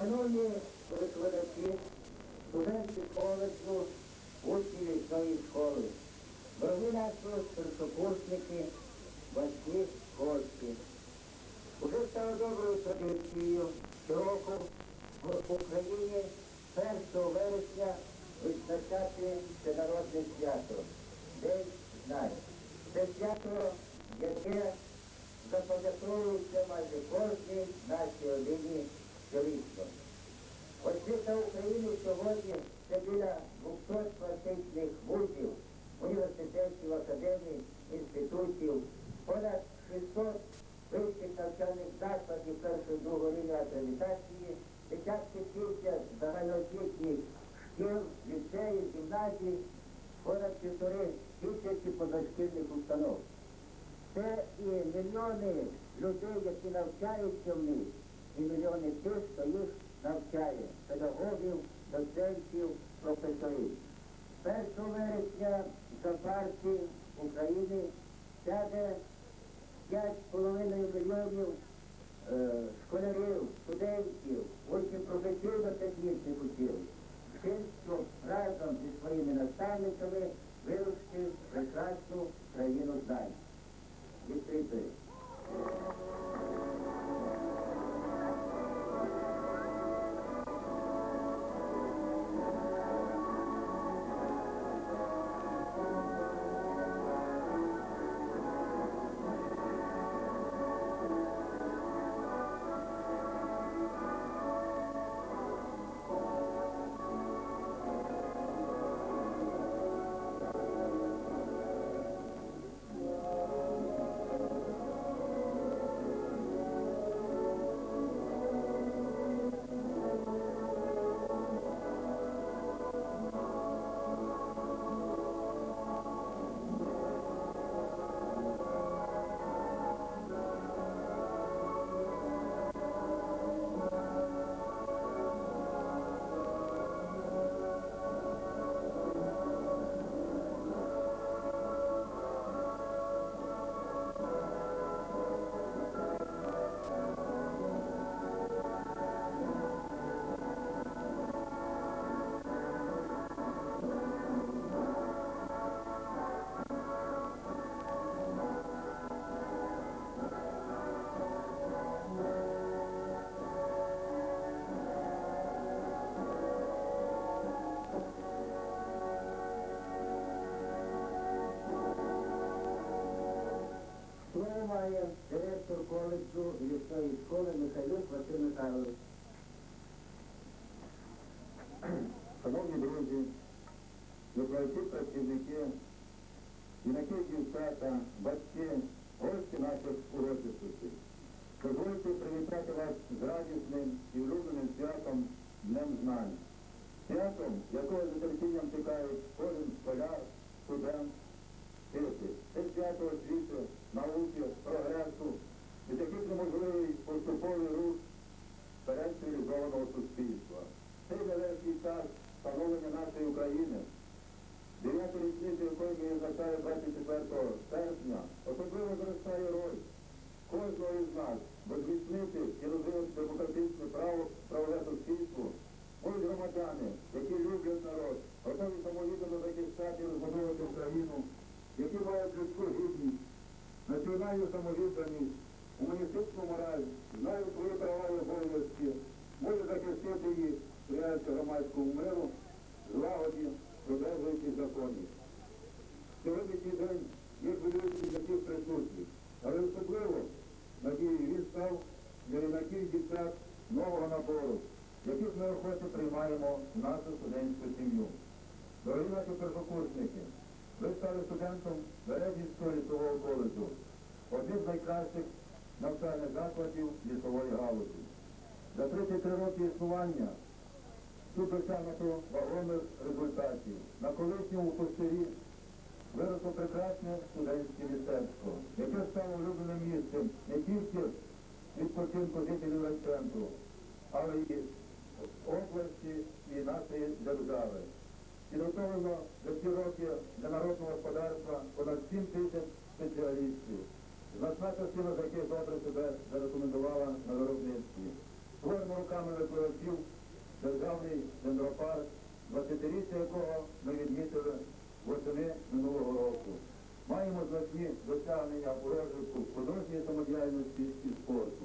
Шановні викладачі, студенти коледжу, учні лісної школи, дорогі наші першокурсники, батьки, гості. Уже стало доброю традицією щороку в Україні 1 вересня відзначати всенародне свято День знань. Це свято, яке запам'ятовується майже кожній 5,5 мільйонів е, школярів, студентів, учнів професійно-технічних училищ. Тим, що разом зі своїми наставниками вирушити прекрасну країну знань. Відкритою. Шановні друзі, викладачі працівники, юнаки дівчата, батьки, гості наших урочистостей. Дозвольте привітати вас з радісним і улюбленим святом Днем Знань. Святом, якого з нетерпінням чекають кожен школяр, студент, вчитель. Це свято освіти, науки, прогресу і такий неможливий поступовий рух вперед цивілізованого суспільства. Цей нелегкий час становлення нашої України, дев'яту річницю якої ми відзначаємо 24 серпня, особливо зростає роль кожного із нас, бо зміцнити і розвивати демократичне право, правове суспільство, будуть громадяни, які люблять народ, готові самовіддано захищати і розбудовувати Україну, які мають людську гідність, національну самовідданість, гуманістичну мораль, знають свої права і обов'язки, можуть захистити їх, сприяючи громадському миру, злагоді, додержуючи законів. Сьогоднішній день є хвилюючий для всіх присутніх, але особливо, надію, він став для юнаків і дівчат нового набору, яких ми охоче приймаємо в нашу студентську сім'ю. Дорогі наші першокурсники, ви стали студентом Березівського лісового коледжу, один з найкращих навчальних закладів лісової галузі. За 33 роки існування тут досягнуто вагомих результатів. На колишньому пустирі виросло прекрасне студентське містечко, яке стало улюбленим місцем не тільки відпочинку жителів райцентру, але й області і нашої держави. Підготовлено за ці роки для народного господарства понад 7 тисяч спеціалістів, значна частина з яких добре себе зарекомендувала на виробництві. Створено руками викладачів державний дендропарк, 20-річчя якого ми відмітили восени минулого року. Маємо значні досягнення у розвитку художньої самодіяльності і спорту.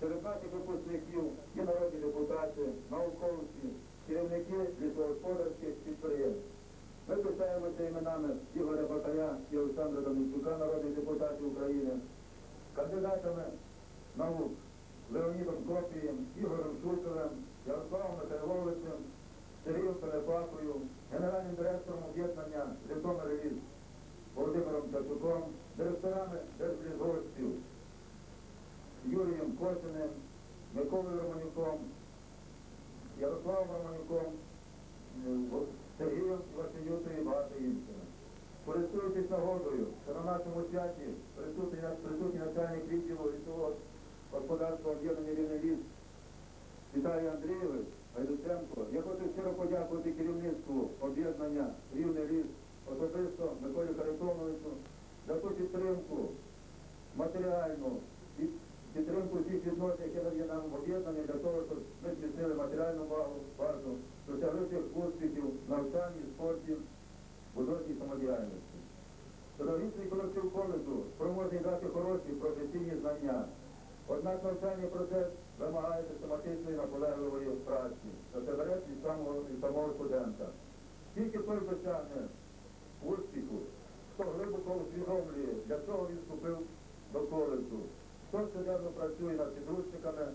Серед наших випускників є народні депутати, науковці, керівники лісогосподарських підприємств. Ми пишаємося іменами Ігоря Бакаря і Олександра Данильчука, народних депутатів України, кандидатами наук Леонідом Копієм, Ігорем Шутовим, Ярославом Михайловичем, Сергієм Пелепакою, генеральним директором об'єднання Житомир Ліс Володимиром Чачуком, директорами Держлізгоспів Юрієм Косиним, Миколою Романюком, Ярославом Романюком, е, Сергієм Василютою і багато іншими. Користуючись нагодою, що на нашому святі господарства об'єднання Рівний ліс Віталій Андрійович Гайдученко. Я хочу щиро подякувати керівництву об'єднання Рівний ліс, особисто Миколі Харитоновичу за ту підтримку матеріальну підтримку всіх відносин, які надає нам в об'єднанні для того, щоб ми зміцнили матеріальну базу, досягли тих успіхів навчанні, спорті, художній самодіяльності. Педагогічний колектив коледжу спроможний дати хороші професійні знання. Однак навчальний процес вимагає систематичної наполегливої праці, що це бере від самого, від самого студента. Тільки той досягне успіху, хто глибоко усвідомлює, для чого він вступив до коледжу, хто щоденно працює над підручниками,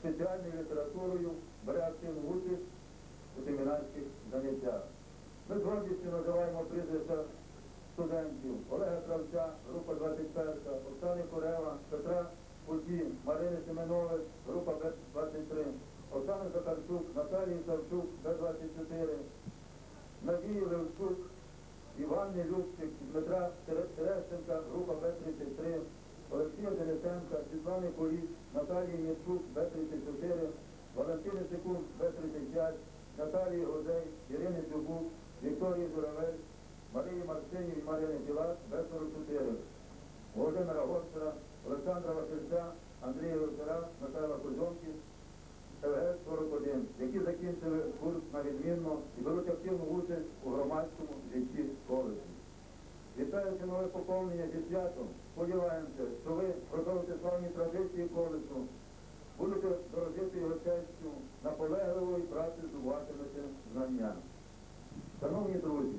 спеціальною літературою, бере активну участь у семінарських заняттях. Ми з гордістю називаємо прізвища студентів Олега Кравця, група 21, Оксани Курева, Петра Куті, Марини Семенович, група Б-23, Оксани Захарчук, Наталії Савчук, Б-24, Надії Левчук, Іван Любчик, Дмитра Терещенка, група Б-33, Олексія Денисенка, Світлани Куліч, Наталії Міцук, Б-34, Валентини Секунд, Б-35, Наталії Гозей, Ірини Дзюбук, Вікторії Журавель, Марії Марсинів і Марини Білак, Б-44, Володимира Гостера, Олександра Васильця, Андрія Гостера, Михайла Козьонків, ТВС-41, які закінчили курс на відмінно і беруть активну участь у громадському житті коледжу. Вітаючи нове поповнення зі святом, сподіваємося, що ви продовжите славні традиції коледжу, будете дорожити його честю, наполегливої праці здобуватимете знання. Шановні друзі,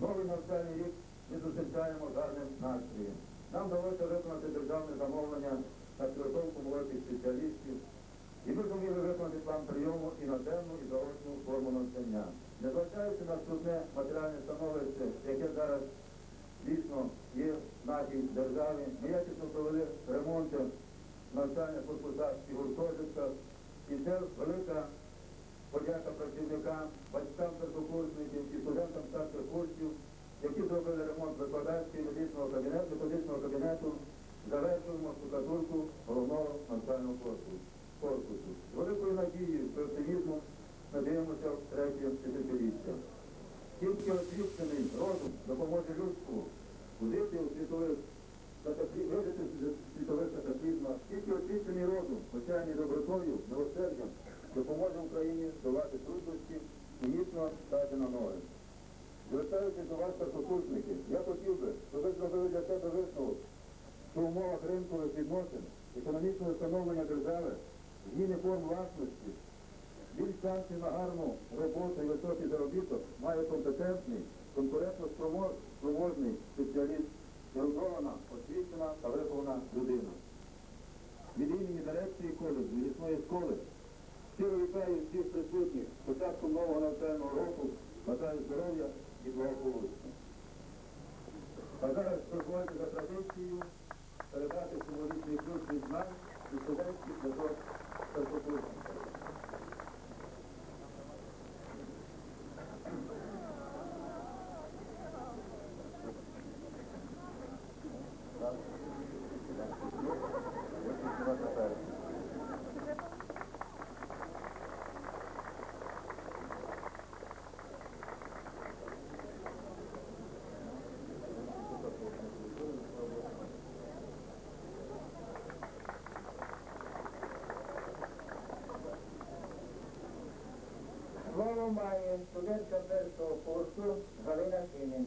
новий навчальний рік ми зустрічаємо гарним настроєм. Нам вдалося виконати державне замовлення на підготовку молодих спеціалістів, і ми зуміли виконати план прийому і наземну, і заочну форму навчання. Незважаючи на скрутне матеріальне становище, яке зараз дійсно є в нашій державі, ми якісно провели ремонти навчання корпусах і гуртожитках, і це велика подяка працівникам, батькам першокурсників і студентам старших курсів, які зробили ремонт викладацького і медичного кабінету, методичного кабінету, завершуємо штукатурку головного навчального корпусу. корпусу. З великою надією і оптимізмом надіємося в третє тисячоліття. Тільки освічений розум допоможе людству жити у світових вижити в світових катаклізмах. Тільки освічений розум, осяяний добротою, милосердям, допоможе Україні долати трудності і міцно стати на ноги. Звертаючись до вас, першокурсники, я хотів би, щоб ви зробили для себе висновок, що в умовах ринкових відносин, економічного становлення держави, зміни форм власності, більш шансів на гарну роботу і високий заробіток має компетентний, конкурентно спроможний спеціаліст, підготовлена, освічена та вихована людина. Від імені дирекції коледжу лісної школи. Щиро вітаю всіх присутніх з початком нового навчального року, бажаю здоров'я і благополуччя. А зараз проходити за традицією передати символічний ключ від знань і студентських книжок першокурсника. Студентка першого курсу Галина Синин.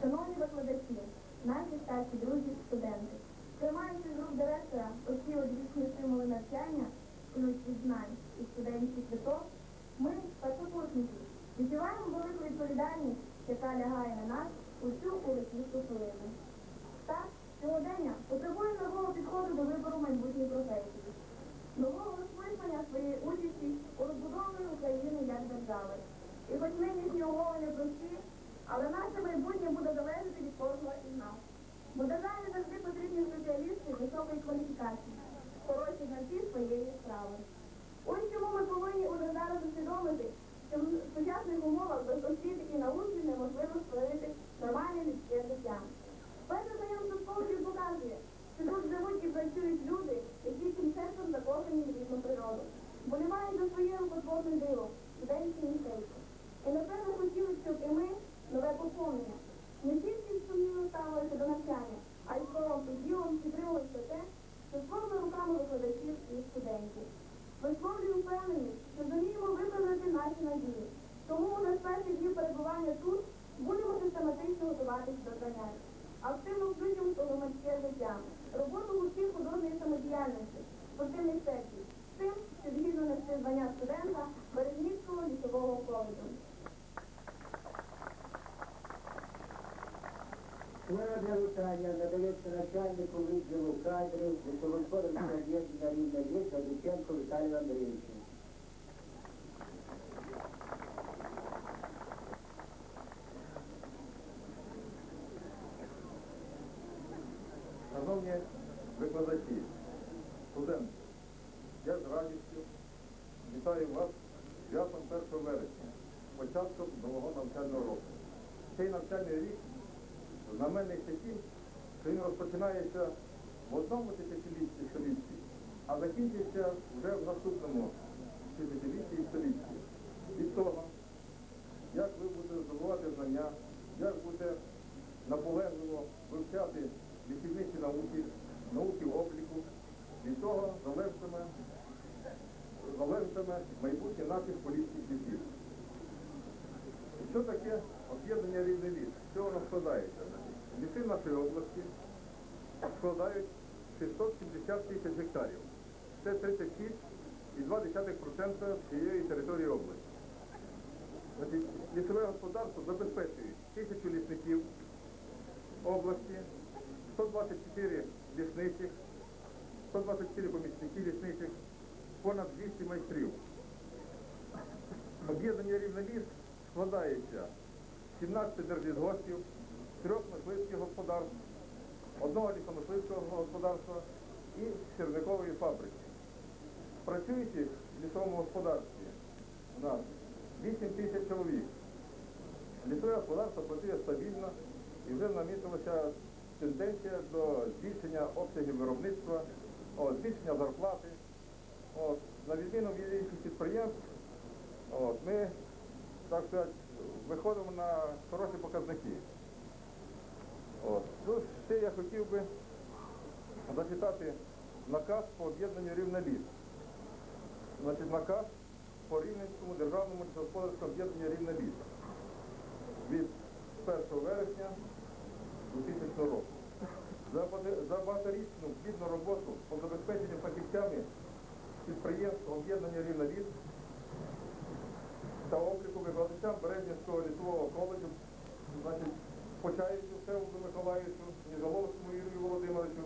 Шановні викладачі, наші старші друзі, студенти, приймаючи з рук директора оці одвічні стимули навчання, ключ від знань і студентських квиток, ми, першокурсники, відчуваємо велику відповідальність, яка лягає на нас у цю урочисту хвилину. Так, сьогодення потребує нового підходу до вибору майбутньої професії, нового осмислення своєї участі у розбудові України як держави. І хоч нинішні умови непрості, але наше майбутнє буде залежати від кожного із нас. Бо державі завжди потрібні спеціалісти високої кваліфікації, хороші знавці своєї справи. Ось чому ми повинні уже зараз усвідомити, що в сучасних умовах без освіти і науки неможливо створити нормальне людське життя. Перше знайомство з Полків показує, що тут живуть і працюють люди, які цим серцем закохані в рідну природу, Болівають за своє рукотворне диво, студентські містечко. І напевно хотіли, щоб і ми нове поповнення. Не тільки сумнівно ставилися до навчання, а й словом поділом підтримувалися те, що своїми руками викладачів і студентів. Висловлюю впевненість, що зуміємо виправдати наші надії. Тому на перші дні перебування тут будемо систематично готуватися до занять. Активно включимо у громадське життя, роботу у всіх художньої самодіяльності, спортивних секцій, з тим, щоб гідно нести звання студента Березнівського лісового коледжу. Слово для вітання надається начальнику відділу кадрів Високоскорівського об'єднання рівня віка Дученко Віталію Андрійовичу. Шановні викладачі, студенти, я з радістю вітаю вас святом 1 вересня, початком нового навчального року. Цей навчальний рік знаменний тим, що він розпочинається в одному тисячолітті а закінчиться вже в наступному тисячолітті і столітті. Від того, як ви будете здобувати знання, як будете наполегливо вивчати ліківничі науки, науки обліку, від того залежатиме, залежатиме майбутнє наших політських лісів. Що таке об'єднання рівний ліс? Що воно складається? Ліси нашої області складають 670 тисяч гектарів. Це 36,2% всієї території області. Лісове господарство забезпечує тисячу лісників області, 124 лісничих, 124 помічники лісничих, понад 200 майстрів. Об'єднання рівноліс складається з 17 держлісгоспів, трьох мисливських господарств, одного лісомисливського господарства і сірникової фабрики. Працюючих в лісовому господарстві у нас 8 тисяч чоловік. Лісове господарство працює стабільно і вже намітилася тенденція до збільшення обсягів виробництва, о, збільшення зарплати. От, на відміну від інших підприємств, от, ми, так сказати, виходимо на хороші показники. От. Тут ще я хотів би зачитати наказ по об'єднанню рівноліс. Значить, наказ по Рівненському державному лісогосподарському об'єднанню рівноліс від 1 вересня 2000 року. За, багаторічну плідну роботу по забезпеченню фахівцями підприємств об'єднання Рівна рівноліс та обліку викладачам Березнівського лісового коледжу, значить, Всеволоду Миколаївичу, Ніжоловському Юрію Володимировичу,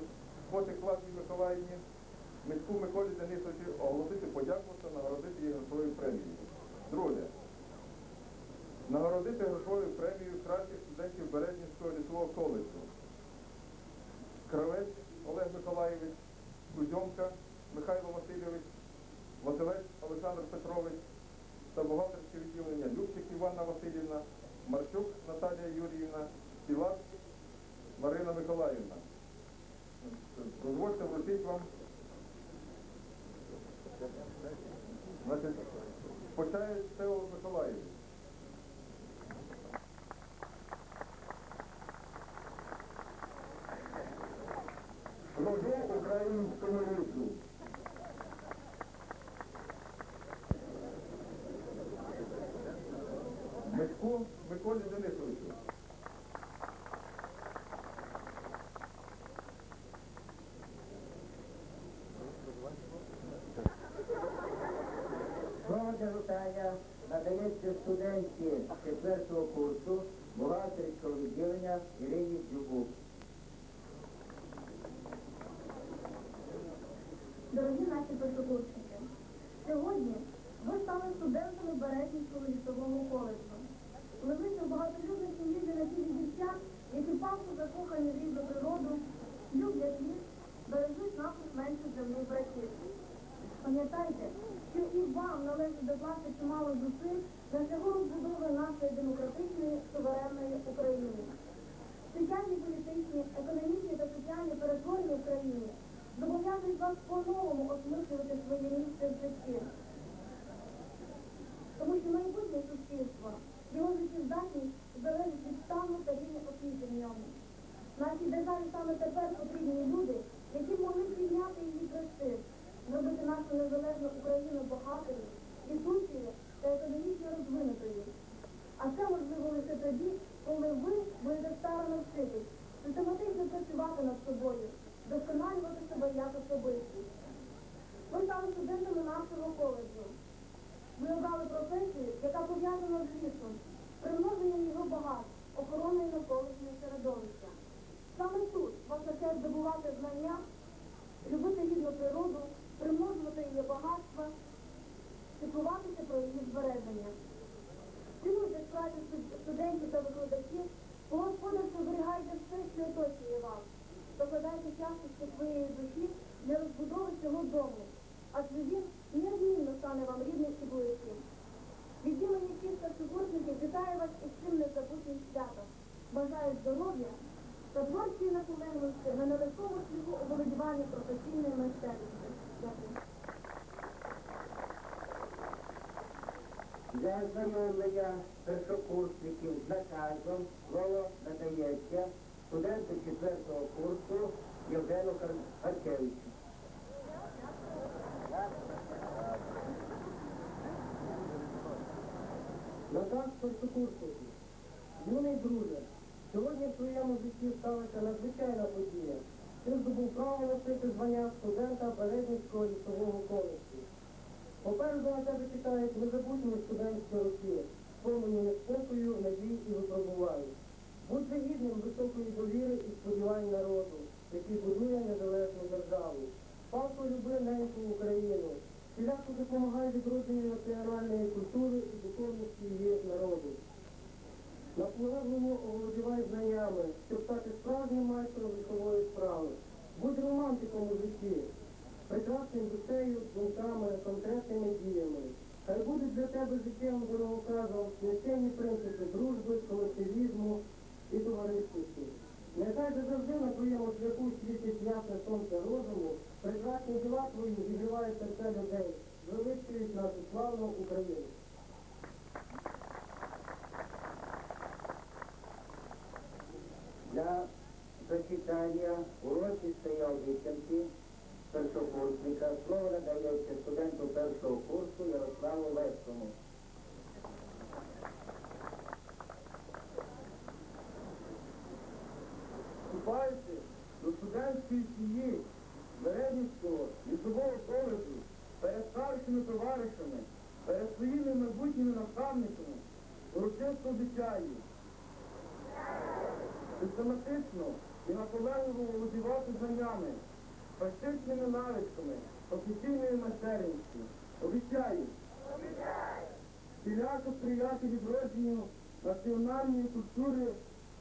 Котик Клавдії Миколаївні, Митьку Миколі Денисовичу оголосити подяку та нагородити її грошовою премією. Друге. Нагородити грошовою премією кращих студентів Березнівського лісового коледжу. Українському лісу. Миколі Денисовичу. Слово для вітання надається студентці четвертого курсу бухгалтерського відділення Ірині Дзюбук. Дорогі наші першокурсники, сьогодні ви стали студентами Беретівського лісового коледжу. Левиця багатолюдної сім'ї для цих дівчат, які палко закохані в рідну природу, люблять ліс, бережуть наших менших земних братів. Пам'ятайте, що і вам належить докласти чимало зусиль для цього розбудови нашої демократичної суверенної України. Соціальні, політичні, економічні та соціальні перетворення в країні зобов'язують вас по-новому осмислювати своє місце в житті. Тому що майбутнє суспільство, його життєздатність залежить від стану та рівня освіти в ньому. Нашій державі саме тепер потрібні люди, які могли підняти її престиж, зробити нашу незалежну Україну багатою, квітучою та економічно розвинутою. А це можливо лише тоді, коли ви будете старо навчитись, систематично працювати над собою, досконалювати себе як особистість. Ви стали студентами нашого коледжу. Ви обрали професію, яка пов'язана з лісом, примноженням його багатств, охороною навколишнього середовища. Саме тут вас навчають здобувати знання, любити рідну природу, примножувати її багатства, піклуватися про її збереження. Цінуйте праці студ- студентів та викладачів, по-господарськи зберігайте все, що оточує вас. Докладайте часточки своєї душі для розбудови цього дому, адже він неодмінно стане вам рідним і близьким. Від імені всіх старшокурсників вітаю вас із цим незабутнім святом. Бажаю здоров'я та творчої на нелегкому шляху оволодівання професійною майстерністю. Дякую. Для ознайомлення першокурсників з наказом слово надається студенту четвертого курсу Євгену Хар- Харкевичу. Наказ першокурсників. Юний друже, житті сталася надзвичайна подія. Ти здобув право носити звання студента Березнівського лісового коледжу. Попереду на тебе чекають незабутні студентські роки, сповнені неспокою, надій і випробувань. Будь гідним високої довіри і сподівань народу, який будує незалежну державу. Палко люби неньку Україну, всіляко допомагає відродженню національної культури і духовності її народу. Наполегливо оволодівай знаннями, щоб стати справжнім майстром лісової справи. Будь романтиком у житті, прекрасним душею, думками, конкретними діями. Хай будуть для тебе життєвим дороговказом несенні принципи дружби, колективізму і товариськості. Нехай же завжди на твоєму шляху світить ясне сонце розуму, прекрасні діла твої зігрівають серця людей, звеличують нашу славну Україну. Для зачитання урочистої обіцянки першокурсника слово надається студенту першого курсу Ярославу Левському. Вступаючи до студентської сім'ї Березнівського лісового коледжу перед старшими товаришами, перед своїми майбутніми наставниками, урочисто систематично і наполегливо володівати знаннями, практичними навичками, професійною майстерністю. Обіцяю. Всіляко сприяти відродженню національної культури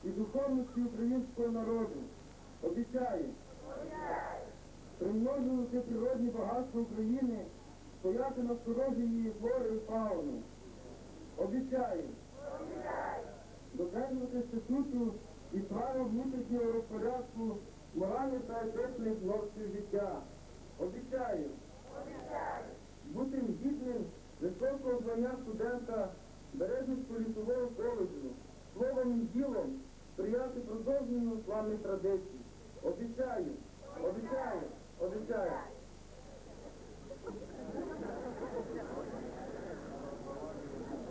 і духовності українського народу. Обіцяю. Примножувати природні багатства України, стояти на сторожі її флори і фауни. Обіцяю додержуватися ну, статуту і право внутрішнього розпорядку моральних та етичних норм життя. Обіцяю бути гідним високого звання студента Бережницького лісового коледжу, словом і ділом сприяти продовженню славних традицій. Обіцяю, обіцяю, обіцяю.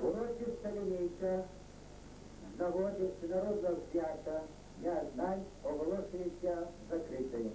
Уроки старінейка народу всяка, дня знань оголошується закритою.